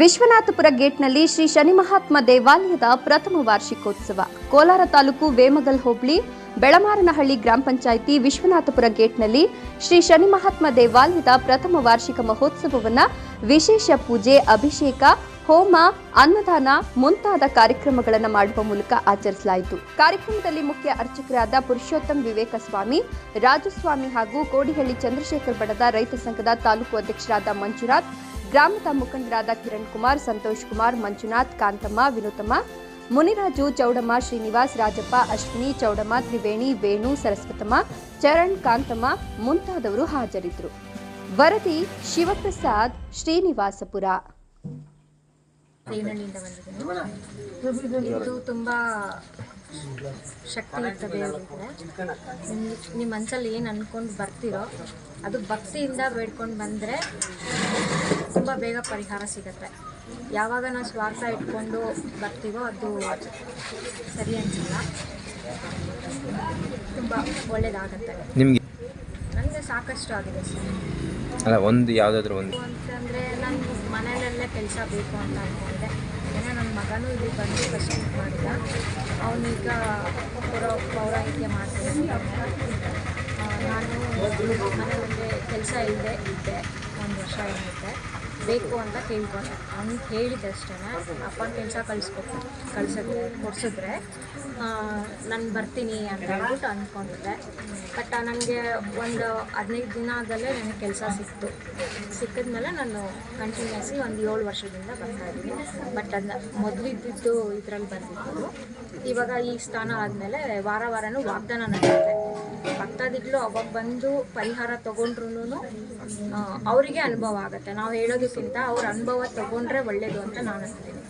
ವಿಶ್ವನಾಥಪುರ ಗೇಟ್ನಲ್ಲಿ ಶ್ರೀ ಶನಿ ಮಹಾತ್ಮ ದೇವಾಲಯದ ಪ್ರಥಮ ವಾರ್ಷಿಕೋತ್ಸವ. ಕೋಲಾರ ತಾಲೂಕು ವೇಮಗಲ್ ಹೋಬಳಿ, ಬೆಳಮಾರನಹಳ್ಳಿ ಗ್ರಾಮ ಪಂಚಾಯಿತಿ ವಿಶ್ವನಾಥಪುರ ಗೇಟ್ನಲ್ಲಿ ಶ್ರೀ ಶನಿ ಮಹಾತ್ಮ ದೇವಾಲಯದ ಪ್ರಥಮ ವಾರ್ಷಿಕ ಮಹೋತ್ಸವವನ್ನ ವಿಶೇಷ ಪೂಜೆ, ಅಭಿಷೇಕ, ಹೋಮ, ಅನ್ನದಾನ ಮುಂತಾದ ಕಾರ್ಯಕ್ರಮಗಳನ್ನು ಮಾಡುವ ಮೂಲಕ ಆಚರಿಸಲಾಯಿತು. ಕಾರ್ಯಕ್ರಮದಲ್ಲಿ ಮುಖ್ಯ ಅರ್ಚಕರಾದ ಪುರುಷೋತ್ತಮ್ ವಿವೇಕ ಸ್ವಾಮಿ ರಾಜಸ್ವಾಮಿ ಹಾಗೂ ಕೋಡಿಹಳ್ಳಿ ಚಂದ್ರಶೇಖರ್ ಬಡದ ರೈತ ಸಂಘದ ತಾಲೂಕು ಅಧ್ಯಕ್ಷರಾದ ಮಂಜುನಾಥ್ ಗ್ರಾಮದ ಮುಖಂಡರಾದ ಕಿರಣ್ ಕುಮಾರ್, ಸಂತೋಷ್ ಕುಮಾರ್, ಮಂಜುನಾಥ್, ಕಾಂತಮ್ಮ ವಿನೋತಮ್ಮ ಮುನಿರಾಜು, ಚೌಡಮ್ಮ, ಶ್ರೀನಿವಾಸ್, ರಾಜಪ್ಪ, ಅಶ್ವಿನಿ, ಚೌಡಮ್ಮ, ತ್ರಿವೇಣಿ, ವೇಣು, ಸರಸ್ವತಮ್ಮ, ಚರಣ್, ಕಾಂತಮ್ಮ ಮುಂತಾದವರು ಹಾಜರಿದ್ದರು. ವರದಿ ಶಿವಪ್ರಸಾದ್ ಶ್ರೀನಿವಾಸಪುರ. ಇದು ತುಂಬ ಶಕ್ತಿ ಇರ್ತದೆ ಅಂದರೆ ನಿಮ್ಮ ಮನಸ್ಸಲ್ಲಿ ಏನು ಅಂದ್ಕೊಂಡು ಬರ್ತೀರೋ ಅದು ಭಕ್ತಿಯಿಂದ ಬೇಡ್ಕೊಂಡು ಬಂದರೆ ತುಂಬ ಬೇಗ ಪರಿಹಾರ ಸಿಗುತ್ತೆ. ಯಾವಾಗ ನಾವು ಸ್ವಾರ್ಥ ಇಟ್ಕೊಂಡು ಬರ್ತೀವೋ ಅದು ಸರಿ ಅನಿಸಲ್ಲ. ತುಂಬ ಒಳ್ಳೆಯದಾಗತ್ತೆ ನಿಮಗೆ? ನನಗೆ ಸಾಕಷ್ಟು ಆಗಿದೆ ಸರ್. ಅಲ್ಲ ಒಂದು ಯಾವುದಾದ್ರೂ ಒಂದು. ಅಂತಂದರೆ ನಾನು ಮನೆಯಲ್ಲೇ ಕೆಲಸ ಬೇಕು ಅಂತ ಅಂದ್ಕೊಂಡೆ ಮಗನೂ ಇಲ್ಲಿ ಬಂದು ಕಷ್ಟ ಮಾಡಿದ. ಅವನೀಗ ಪೌರ ಪೌರಾಹಿತ್ಯ ಮಾಡ್ತೀನಿ. ನಾನು ಮನೆಯಲ್ಲೇ ಕೆಲಸ ಇಲ್ಲದೆ ಇದ್ದೆ. ಒಂದು ವರ್ಷ ಏನಿದ್ದೆ ಬೇಕು ಅಂತ ಕೇಳ್ಕೊಂಡೆ. ಅವ್ನು ಹೇಳಿದಷ್ಟೇ ಅಪ್ಪನ ಕೆಲಸ ಕಳಿಸ್ಬೇಕು ಕಳ್ಸಿದ್ರೆ ಕೊಡಿಸಿದ್ರೆ. ನಾನು ಬರ್ತೀನಿ ಅಂತ ಹೇಳ್ಬಿಟ್ಟು ಅಂದ್ಕೊಂಡಿದ್ದೆ ಬಟ್ ನನಗೆ ಒಂದು ಹದಿನೈದು ದಿನದಲ್ಲೇ ನನಗೆ ಕೆಲಸ ಸಿಕ್ತು. ಸಿಕ್ಕಿದ್ಮೇಲೆ ನಾನು ಕಂಟಿನ್ಯೂಸಿ ಒಂದು ಏಳು ವರ್ಷದಿಂದ ಬರ್ತಾ ಇದ್ದೀನಿ. ಬಟ್ ಅದನ್ನ ಮೊದಲಿದ್ದಿದ್ದು ಇದರಲ್ಲಿ ಬಂದಿದ್ದು ಇವಾಗ ಈ ಸ್ಥಾನ ಆದಮೇಲೆ ವಾರ ವಾರನೂ ವಾಗ್ದಾನ ನಡೆಯುತ್ತೆ ಭಕ್ತಾದಿಗಳು ಅವಾಗ ಬಂದು ಪರಿಹಾರ ತೊಗೊಂಡ್ರು ಅವರಿಗೆ ಅನುಭವ ಆಗುತ್ತೆ. ನಾವು ಹೇಳೋದಕ್ಕಿಂತ ಅವ್ರ ಅನುಭವ ತೊಗೊಂಡ್ರೆ ಒಳ್ಳೇದು ಅಂತ ನಾನು ಅಂತೀನಿ.